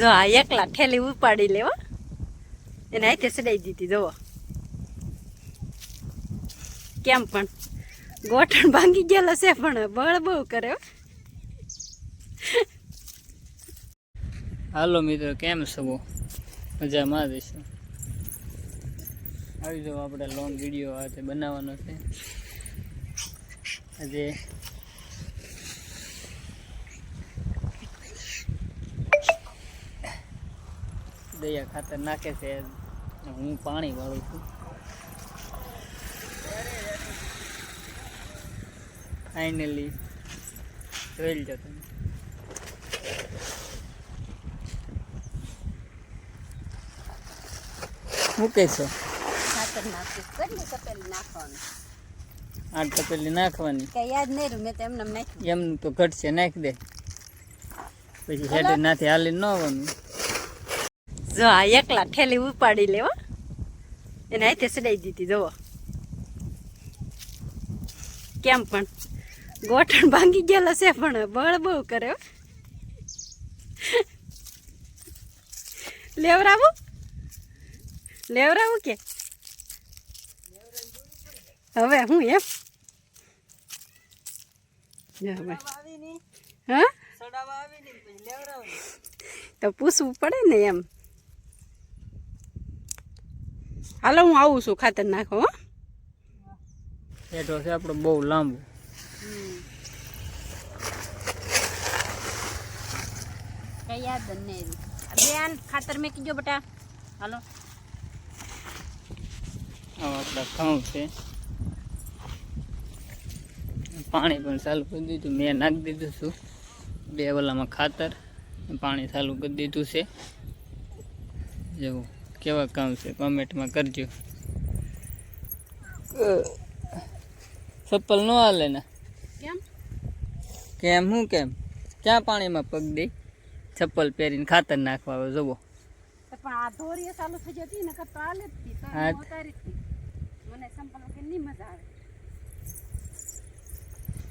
જો આ એકલા ઠેલી ઉપાડી લેવા. એને હાથે સડાઈ દીધી, જુઓ. કેમ પણ? ગોઠણ ભાંગી ગયેલો છે, પણ બળ બહુ કરે હાલો મિત્રો, કેમ છો? મજામાં જઈશું આવી જાઓ, આપણે લોંગ વીડિયો આજે બનાવવાનો છે. આજે દયા ખાતર નાખે છે હું પાણી વાળું છું. ફાઇનલી જોઈ લો તમે. શું કહેશો? કેટલી તપેલી નાખવાનું. આઠ તપેલી નાખવાની? કઈ યાદ નહીં મેં તો એમને નાખ્યું. એમનું તો ઘટશે નાખી દે. પછી હેડે નાથી હાલી ન આવવાનું. જો આ એકલા ઠેલી ઉપાડી લેવા એને હાથે સડાઈ દીધી જુઓ. કેમ પણ? ગોઠણ ભાંગી ગયેલો છે પણ બળ બહુ કરે હો. લેવરાવું? લેવરાવું કે? હવે હું એમ. હા? તો પૂછવું પડે ને એમ. હાલો હું આવું છું ખાતર નાખો હો. હેઠો છે આપણો બહુ લાંબુ. કઈ યાદ નહીં બેન ખાતર મેં કીજો બટા. હાલો. આપણા ઘઉં છે. પાણી પણ ચાલુ કરી દીધું. મેં નાખી દીધું છું. બે વલામાં ખાતર પાણી ચાલુ કરી દીધું છે. જેવું કેવા કામ છે? કોમેન્ટમાં કરજો. ચપ્પલ ન હાલે ને? કેમ? કેમ? હું કેમ? ક્યાં પાણીમાં પગ દે? ચપ્પલ પહેરીને ખાતર નાખવા આવે જુઓ. તો પણ આ ધોરીએ ચાલુ થઈ જતી ને કરતો હાલે જ તી તો હા. હું ઉતારી જ તી. મને સંપલ વગર નહીં મજા આવે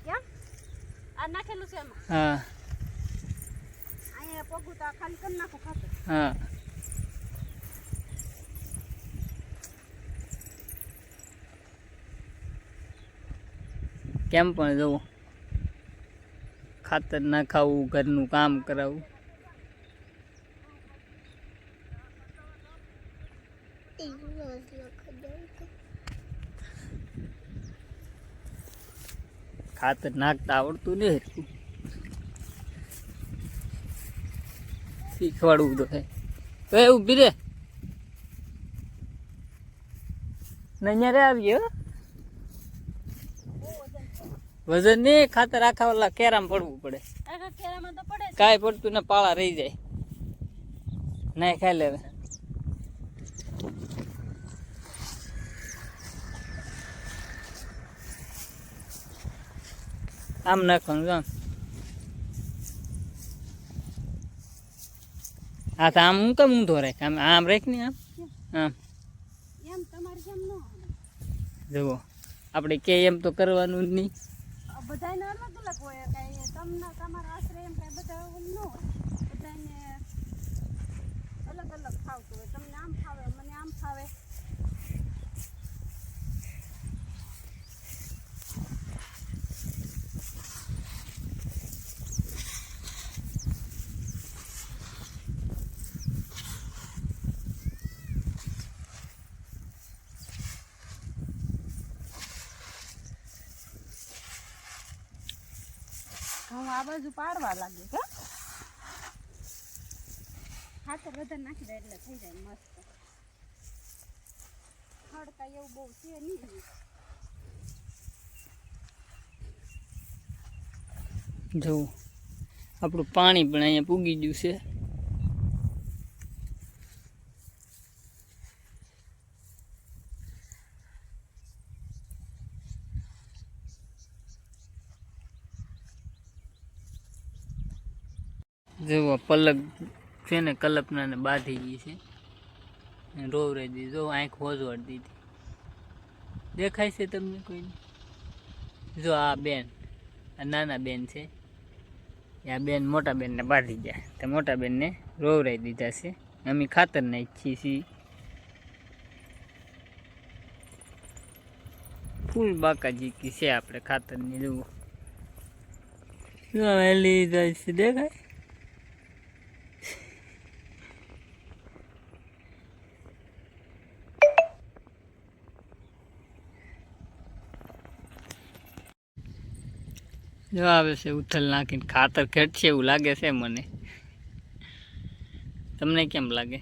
કેમ આ નાખેલું છે એમાં હા અહીંયા પગું તો આ ખાલી કરી નાખું ખાતર હા કેમ પણ જુઓ. ખાતર નાખાવું, ઘરનું કામ કરાવવું. ખાતર નાખતા આવડતું નહીં. શીખવાડવું તો થાય. તો એ ઊભી રે. ને અહીંયા રે આવી હો. વજન નહીં ખાતર આખા ઓલા કેરામ પડવું પડે. કાંઈ પડતું ને પાળા રહી જાય. નહીં ખાઈ લેવે આમ નાખવાનું જો હા તો આમ હું કેમ ઊંધો રાખ આમ આમ રાખ ને આમ? આમ. એમ તમારે કેમ જુઓ આપણે કે એમ તો કરવાનું જ નહીં. આ બધાયને અલગ અલગ હોય, કાંઈ તમને તમારા આશરે એમ કાંઈ બધા એમ ન હોય. બધાને અલગ અલગ ફાવતું હોય. તમને આમ ફાવે, મને આમ ફાવે. હું આ બાજુ પાડવા લાગે કા ખાતર વધારે નાખી દે એટલે થઈ જાય મસ્ત. ખડકા એવું બહુ છે નહીં. જવું આપણું પાણી પણ અહીંયા પૂગી ગયું છે. જુઓ, પલક છે ને કલ્પનાને બાંધી ગઈ છે. રોવરે દીધી. જો, આંખ હોજવાડી દીધી. દેખાય છે તમને કોઈ જો, આ બેન, આ નાના બેન છે. આ બેન મોટા બેનને બાંધી ગયા. તો મોટા બેનને રોવરાઈ દીધા છે. અમે ખાતર નાખીએ છીએ. ફૂલ બાકાજી કી છે આપણે ખાતરની, જુઓ. વહેલી જાય છે. દેખાય? જો આવે છે ઉથલ નાખીને ખાતર ખેડશે એવું લાગે છે મને. તમને કેમ લાગે?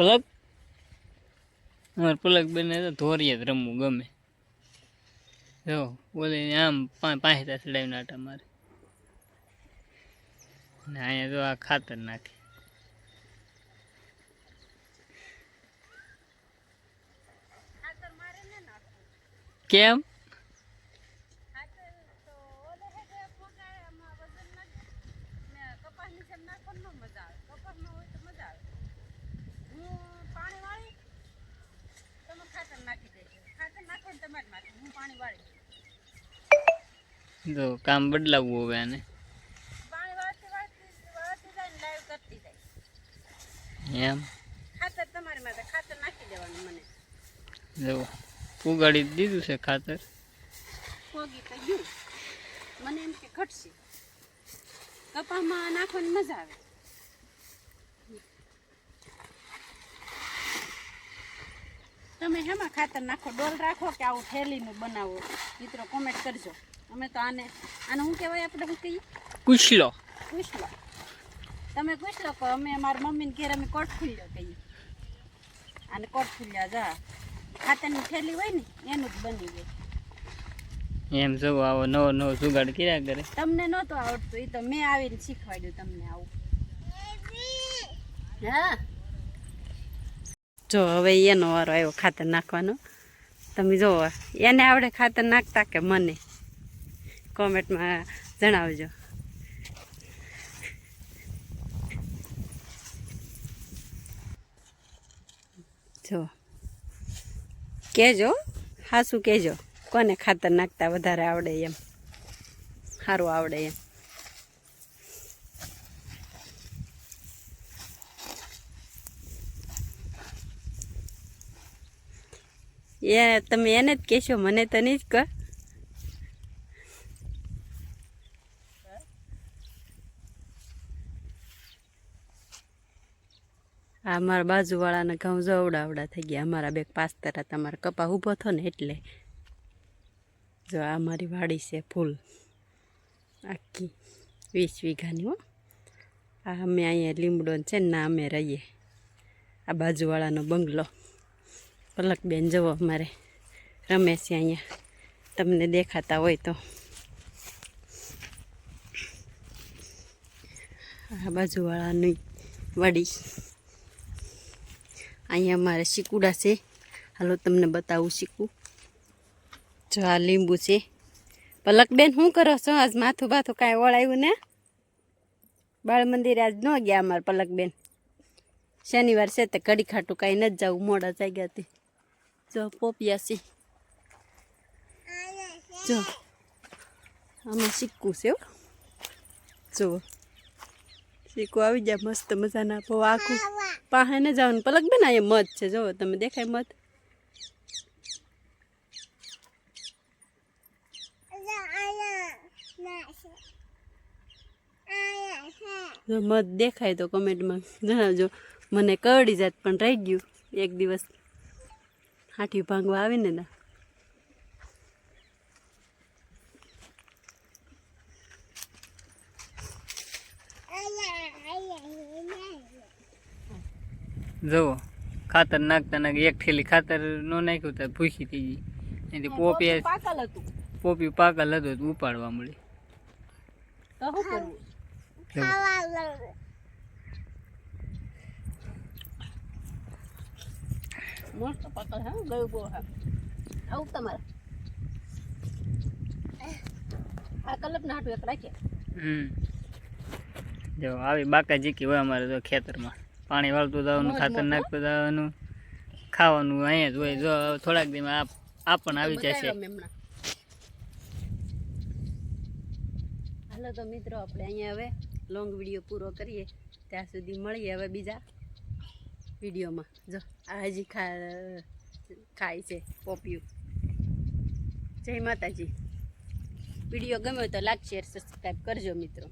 પલક? અમારે પલક બેને તો ધોરીએ જ રમવું ગમે. જો બોલે આમ પાંચ ચડાવીને આટા મારે. ને અહીંયા જો આ ખાતર નાખે. ખાતર મારે ને નાખવું. કેમ ખાતર તો ઓલે હેઠે પોગાય આમાં વજન લાગે ને કપાસ નીચે નાખવાનું ન મજા આવે કપાસમાં હોય તો મજા આવે હું પાણી વાળી તમે ખાતર નાખી દેજો ખાતર નાખો ને તમારે માથે હું પાણી વાળી જો કામ બદલાવવું હવે આને. એમ. જો, ઉગાડી દીધું છે ખાતર. મને એમ કે ઘટશે. કપામાં નાખવાની મજા આવે. તમે હેમાં ખાતર નાખો ડોલ રાખો કે આવું થેલીનું બનાવો. મિત્રો કોમેન્ટ કરજો. અમે તો આને આને શું કહેવાય આપણે શું કહીએ? કુશલો. પૂછ લો તમે પૂછ લો કે અમે મારી મમ્મીને ઘેર અમે કોટ ફૂલ્યો કહીએ. આને કોટ ફૂલ્યા જા ખાતરની થેલી હોય ને એનું જ બની જાય એમ જો આવો નવો નવો જુગાડ કર્યા કરે. તમને નહોતું આવડતું એ તો મેં આવીને શીખવાડ્યું તમને આવું. હા. જો, હવે એનો વારો આવ્યો, ખાતર નાખવાનો. તમે જુઓ એને આવડે ખાતર નાખતા કે મને? કોમેન્ટમાં જણાવજો. જો. કહેજો હાસું કહેજો કોને ખાતર નાખતા વધારે આવડે એમ? સારું આવડે એમ. એ તમે એને જ કહેશો, મને તો નહીં જ આ અમારા બાજુવાળાના ઘઉં જવડાવડા થઈ ગયા. અમારા બે પાસ્તરા તમારા કપા ઊભો થયો ને એટલે. જો આ મારી વાડી છે ફૂલ. આખી વીસ વીઘાની હો. આ અમે અહીંયા લીમડો છે ને ના અમે રહીએ. આ બાજુવાળાનો બંગલો. પલકબેન જવો અમારે રમે છે અહીંયા. તમને દેખાતા હોય તો. આ બાજુવાળાની વડી. અહીંયા અમારે શીકુડા છે. હાલો તમને બતાવું શીકું. જો આ લીંબુ છે. પલકબેન શું કરો છો? આજ માથું બાથું કાંઈ ઓળાયું ને? બાળ મંદિરે આજ ન ગયા અમારે પલકબેન શનિવાર છે તે કડી ખાટું કાંઈ નથી જવું મોડા જાગ્યા તે જો પોપિયા સી જો આમાં સિક્કું છે જુઓ સિક્કું આવી જાય મસ્ત મજાના પો આખું પાસે ને જવાનું પલકબેન આ મધ છે જુઓ તમે દેખાય મધ જો મધ દેખાય તો કમેન્ટમાં જણાવજો મને કરડી જાત પણ રહી ગયું એક દિવસ હાથી ભાંગવા આવીને ને. જુઓ ખાતર નાખતા નાખી એક થેલી ખાતર નો નાખ્યું તો ભૂખી થઈ ગઈ. એથી પોપી પોપી પાકલ હતું. ઉપાડવા મળી તો શું કરવું મસ્ત પકડ હા ગયું બહુ હા. આવું તમારે? આ કલપના હાટું એક રાખીએ. હમ. જો આવી બાકા જીકી હોય અમારે તો ખેતરમાં. પાણી વાળતું જવાનું ખાતર નાખતું જવાનું ખાવાનું અહીંયા જ હોય. જો થોડાક દીમાં આ પણ આવી જશે. હાલો તો મિત્રો આપણે અહીંયા હવે લોંગ વીડિયો પૂરો કરીએ. ત્યાં સુધી મળીએ હવે બીજા વિડીયોમાં જો. હજી ખા, ખાય છે, પોપિયું. જય માતાજી. વીડિયો ગમ્યો તો લાઈક, શેર, સબસ્ક્રાઈબ કરજો મિત્રો.